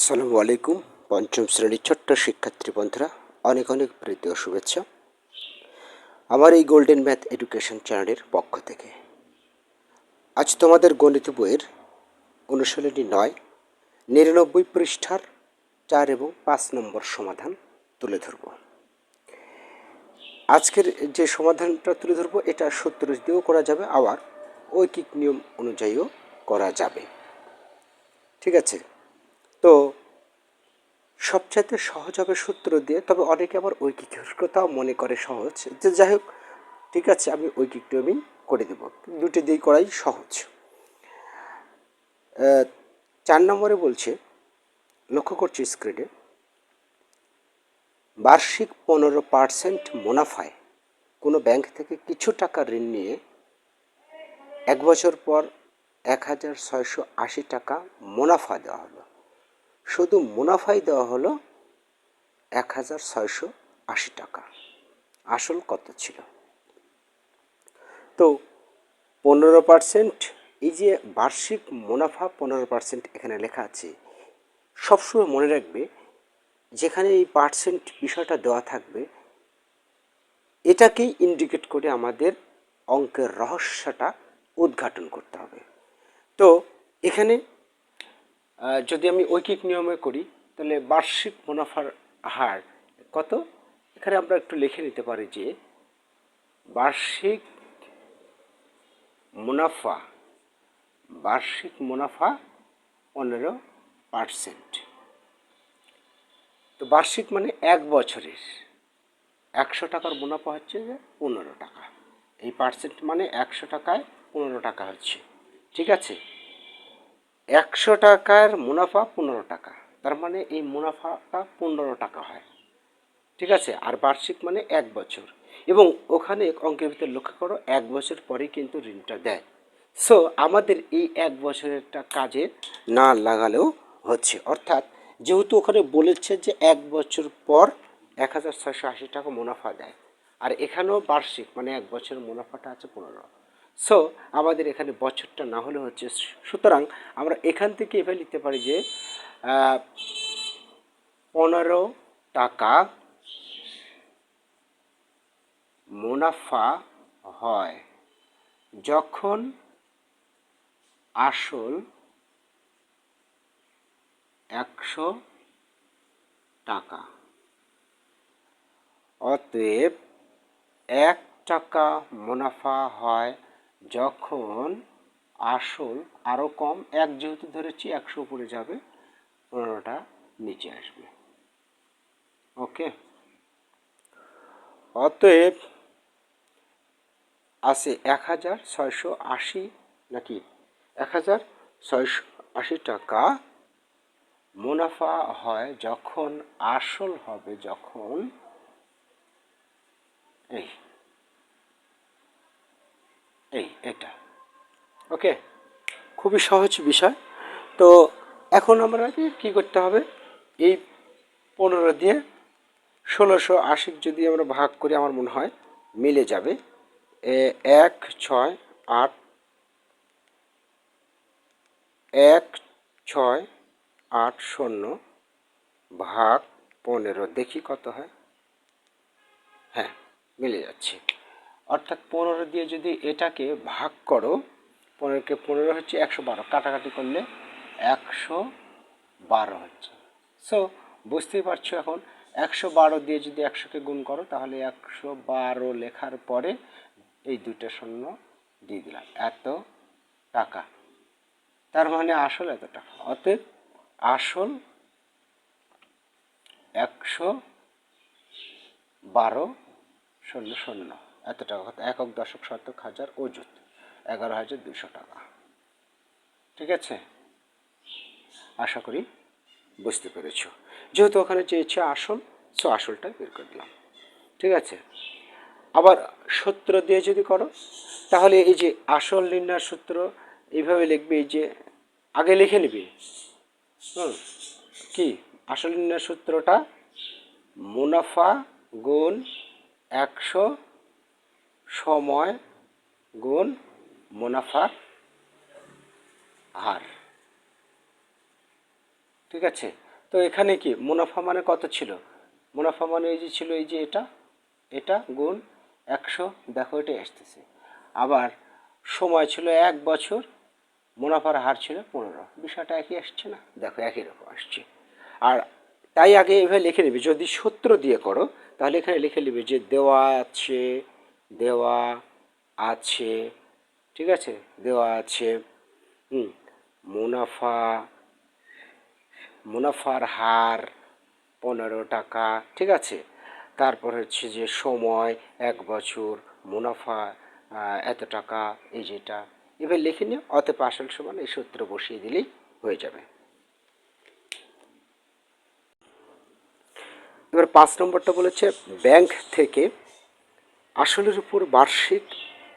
আসসালামু আলাইকুম, পঞ্চম শ্রেণির ছোট্ট শিক্ষার্থী বন্ধুরা, অনেক অনেক প্রীতি ও শুভেচ্ছা। আমার এই গোল্ডেন ম্যাথ এডুকেশন চ্যানেলের পক্ষ থেকে। আজ তোমাদের গণিত বইয়ের অনুশীলনী নয়, নিরানব্বই পৃষ্ঠার চার এবং পাঁচ নম্বর সমাধান তুলে ধরব। আজকের যে সমাধানটা তুলে ধরবো, এটা সূত্র দিয়েও করা যাবে, আবার ঐকিক নিয়ম অনুযায়ীও করা যাবে। ঠিক আছে? তো সবচাইতে সহজ হবে সূত্র দিয়ে, তবে অনেকে আবার ঐকিকের কথাও মনে করে সহজ। যে যাই হোক, ঠিক আছে, আমি ঐকিক নিয়মই করে দেব। দুটি দিয়ে করাই সহজ। চার নম্বরে বলছে, লক্ষ্য করছি স্ক্রিনে বার্ষিক পনেরো পার্সেন্ট মুনাফায় কোনো ব্যাংক থেকে কিছু টাকা ঋণ নিয়ে এক বছর পর এক হাজার ছয়শো আশি টাকা মুনাফা দেওয়া হলো। শুধু মুনাফাই দেওয়া হলো এক হাজার ছয়শো আশি টাকা। আসল কত ছিল? তো পনেরো পার্সেন্ট, এই যে বার্ষিক মুনাফা পনেরো পার্সেন্ট এখানে লেখা আছে, সবসময় মনে রাখবে যেখানে এই পার্সেন্ট বিষয়টা দেওয়া থাকবে, এটাকেই ইন্ডিকেট করে আমাদের অঙ্কের রহস্যটা উদ্ঘাটন করতে হবে। তো এখানে যদি আমি ঐকিক নিয়মে করি, তাহলে বার্ষিক মুনাফার হার কত? এখানে আমরা একটু লিখে নিতে পারি যে, বার্ষিক মুনাফা বার্ষিক মুনাফা পনেরো পার্সেন্ট। তো বার্ষিক মানে এক বছরের। একশো টাকার মুনাফা হচ্ছে যে পনেরো টাকা। এই পার্সেন্ট মানে একশো টাকায় পনেরো টাকা হচ্ছে। ঠিক আছে? একশো টাকার মুনাফা পনেরো টাকা। তার মানে এই মুনাফাটা পনেরো টাকা হয়। ঠিক আছে? আর বার্ষিক মানে এক বছর। এবং ওখানে অঙ্কের ভিতরে লক্ষ্য করো, এক বছর পরেই কিন্তু ঋণটা দেয়। সো আমাদের এই এক বছরেরটা কাজে না লাগালেও হচ্ছে। অর্থাৎ যেহেতু ওখানে বলেছে যে এক বছর পর এক হাজার ছয়শো আশি টাকা মুনাফা দেয়। আর এখানেও বার্ষিক মানে এক বছরের মুনাফাটা আছে পনেরো। সো আমাদের এখানে বছরটা না হলে হচ্ছে, সুতরাং আমরা এখান থেকে এভাবে লিখতে পারি যে পনেরো টাকা মুনাফা হয় যখন আসল একশো টাকা। অতএব এক টাকা মুনাফা হয় যখন আসল আরও কম, এক যেহেতু ধরেছি, একশো উপরে যাবে, পনেরোটা নিচে আসবে। ওকে? অতএব আছে এক হাজার ছয়শো আশি নাকি? এক হাজার ছয়শো আশি টাকা মুনাফা হয় যখন আসল হবে, যখন এই এই, এটা। ওকে খুবই সহজ বিষয়। তো এখন আমরা কি করতে হবে? এই পনেরো দিয়ে ষোলোশো আশি যদি আমরা ভাগ করি, আমার মনে হয় মিলে যাবে। এক, ছয়, আট, এক, ছয়, আট, শূন্য ভাগ পনেরো। দেখি কত হয়। হ্যাঁ মিলে যাচ্ছে। অর্থাৎ পনেরো দিয়ে যদি এটাকে ভাগ করো, পনেরোকে পনেরো হচ্ছে একশো বারো, কাটাকাটি করলে একশো বারো হচ্ছে। সো বুঝতেই পারছ এখন, একশো বারো দিয়ে যদি একশোকে গুণ করো, তাহলে একশো বারো লেখার পরে এই দুইটা শূন্য দিয়ে দিলাম। এত টাকা। তার মানে আসল এত টাকা। অতএব আসল একশো বারো শূন্য শূন্য। এত টাকা কত একক দশক শতক হাজার অযুত, এগারো হাজার দুশো টাকা। ঠিক আছে? আশা করি বুঝতে পেরেছ। যেহেতু ওখানে চেয়েছে আসল, সো আসলটা বের করে দিলাম। ঠিক আছে? আবার সূত্র দিয়ে যদি করো, তাহলে এই যে আসল নির্ণয় সূত্র, এইভাবে লিখবে, এই যে আগে লিখে নিবি। হুম? কি? আসল নির্ণয় সূত্রটা মুনাফা গুণ একশো সময় গুণ মুনাফার হার। ঠিক আছে? তো এখানে কি? মুনাফা মানে কত ছিল? মুনাফা মানে এই যে ছিল এই যে এটা এটা গুণ একশো, দেখো এটাই আসতেছে। আবার সময় ছিল এক বছর, মুনাফার হার ছিল পনেরো। বিষয়টা একই আসছে না? দেখো একই রকম আসছে। আর তাই আগে এভাবে লিখে নেবে। যদি সূত্র দিয়ে করো, তাহলে এখানে লিখে নেবে যে দেওয়া আছে দেওয়া আছে, ঠিক আছে? দেওয়া আছে। হুম, মুনাফা, মুনাফার হার পনেরো টাকা, ঠিক আছে? তারপর হচ্ছে যে সময়, এক বছর, মুনাফা এত টাকা, এই যেটা এবার লিখে নিও অতএব আসল সমান এই সূত্র বসিয়ে দিলেই হয়ে যাবে। এবার পাঁচ নম্বরটা বলেছে, ব্যাংক থেকে আসলের উপর বার্ষিক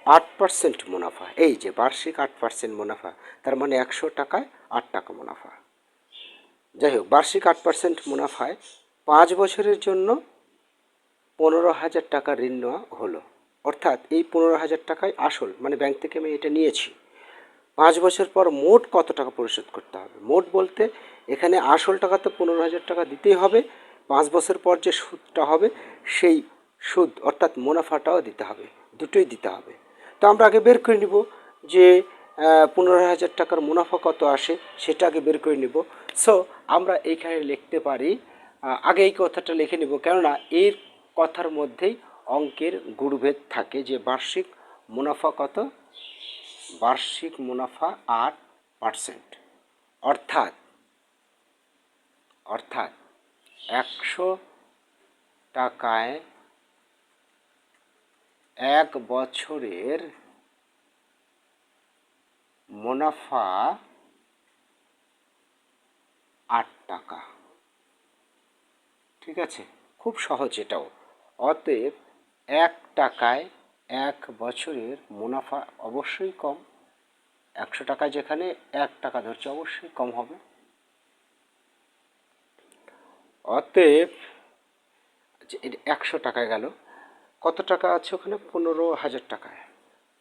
আট পার্সেন্ট মুনাফা। এই যে বার্ষিক আট পার্সেন্ট মুনাফা, তার মানে একশো টাকায় আট টাকা মুনাফা। যাই হোক, বার্ষিক আট পার্সেন্ট মুনাফায় পাঁচ বছরের জন্য পনেরো হাজার টাকা ঋণ নেওয়া হলো। অর্থাৎ এই পনেরো হাজার টাকায় আসল মানে ব্যাংক থেকে আমি এটা নিয়েছি, পাঁচ বছর পর মোট কত টাকা পরিশোধ করতে হবে? মোট বলতে এখানে আসল টাকা তো পনেরো হাজার টাকা দিতেই হবে, পাঁচ বছর পর যে সুদটা হবে, সেই সুদ, অর্থাৎ মুনাফাটাও দিতে হবে, দুটোই দিতে হবে। তো আমরা আগে বের করে নিব যে পনেরো হাজার টাকার মুনাফা কত আসে, সেটা আগে বের করে নিব। সো আমরা এইখানে লিখতে পারি আগে এই কথাটা লিখে নিব, কেননা এর কথার মধ্যেই অঙ্কের গুরুভেদ থাকে যে বার্ষিক মুনাফা কত? বার্ষিক মুনাফা আট পারসেন্ট। অর্থাৎ অর্থাৎ একশো টাকায় এক বছরের মুনাফা আট টাকা। ঠিক আছে? খুব সহজ এটাও। অতএব এক টাকায় এক বছরের মুনাফা অবশ্যই কম। একশো টাকা যেখানে এক টাকা ধরছে অবশ্যই কম হবে। অতএব একশো টাকায় গেল। কত টাকা আছে ওখানে? পনেরো হাজার টাকায়।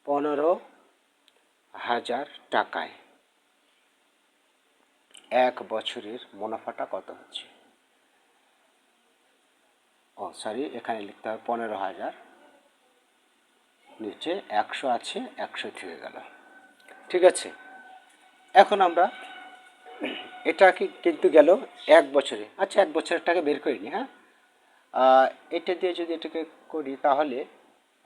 পনেরো হাজার টাকায়। এক বছরের মুনাফাটা কত হচ্ছে? ও সরি এখানে লিখতে হবে পনেরো হাজার। নিচে একশো আছে, একশো থেকে গেল। ঠিক আছে। এখন আমরা এটা কি কিন্তু গেল এক বছরে। আচ্ছা এক বছরের টাকা বের করিনি হ্যাঁ? এটা দিয়ে যদি এটাকে করি তাহলে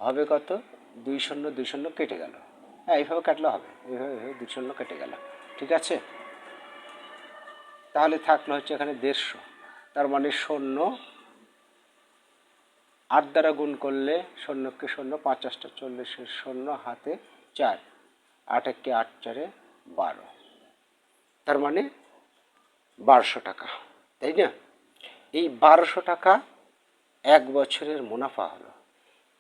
হবে কত? দুই শূন্য দুই শূন্য কেটে গেল। হ্যাঁ এইভাবে কাটলে হবে। এইভাবে এইভাবে দুই শূন্য কেটে গেল। ঠিক আছে? তাহলে থাকল হচ্ছে এখানে দেড়শো। তার মানে শূন্য আট দ্বারা গুণ করলে শূন্যকে শূন্য, পঞ্চাশটা চল্লিশের শূন্য, হাতে চার। আট একে আট চারে বারো। তার মানে বারোশো টাকা। তাই না? এই বারোশো টাকা এক বছরের মুনাফা হলো।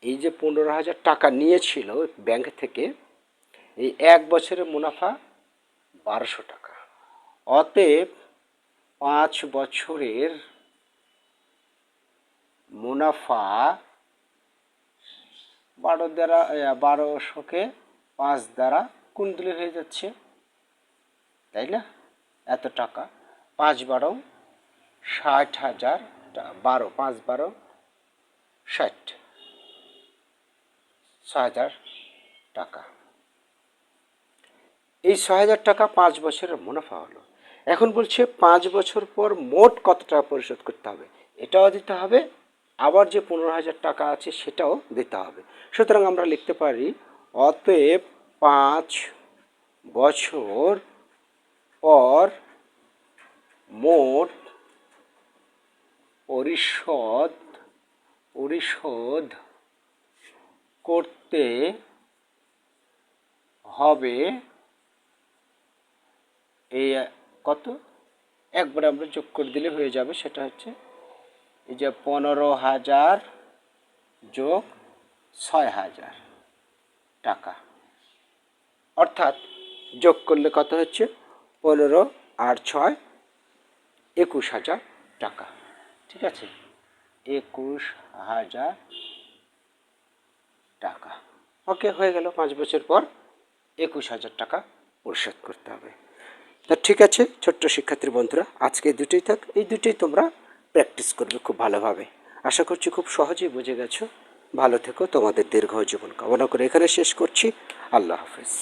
এই যে পনেরো হাজার টাকা নিয়েছিল ব্যাংক থেকে, এই এক বছরের মুনাফা বারোশো টাকা। অতএব পাঁচ বছরের মুনাফা বারো দ্বারা বারোশোকে পাঁচ দ্বারা কোন হয়ে যাচ্ছে। তাই না? এত টাকা। পাঁচ বারো ষাট হাজার বারো, পাঁচ বারো ষাট। ছ হাজার টাকা। এই ছ হাজার টাকা পাঁচ বছরের মুনাফা হলো। এখন বলছে পাঁচ বছর পর মোট কত টাকা পরিশোধ করতে হবে? এটাও দিতে হবে, আবার যে পনেরো হাজার টাকা আছে সেটাও দিতে হবে। সুতরাং আমরা লিখতে পারি, অতএব পাঁচ বছর পর মোট পরিশোধ পরিশোধ করতে হবে। এই কত? একবার আমরা যোগ করে দিলে হয়ে যাবে, সেটা হচ্ছে এই যে পনেরো হাজার যোগ ছয় হাজার টাকা। অর্থাৎ যোগ করলে কত হচ্ছে? পনেরো আর ছয়, একুশ হাজার টাকা। ঠিক আছে? একুশ হাজার টাকা। ওকে হয়ে গেল পাঁচ বছর পর একুশ হাজার টাকা পরিশোধ করতে হবে। তা ঠিক আছে ছোট্ট শিক্ষার্থীর বন্ধুরা আজকে দুটোই থাক এই দুটোই তোমরা প্র্যাকটিস করবে খুব ভালোভাবে। আশা করছি খুব সহজেই বুঝে গেছো। ভালো থেকো তোমাদের দীর্ঘ জীবন কামনা করে এখানে শেষ করছি। আল্লাহ হাফেজ।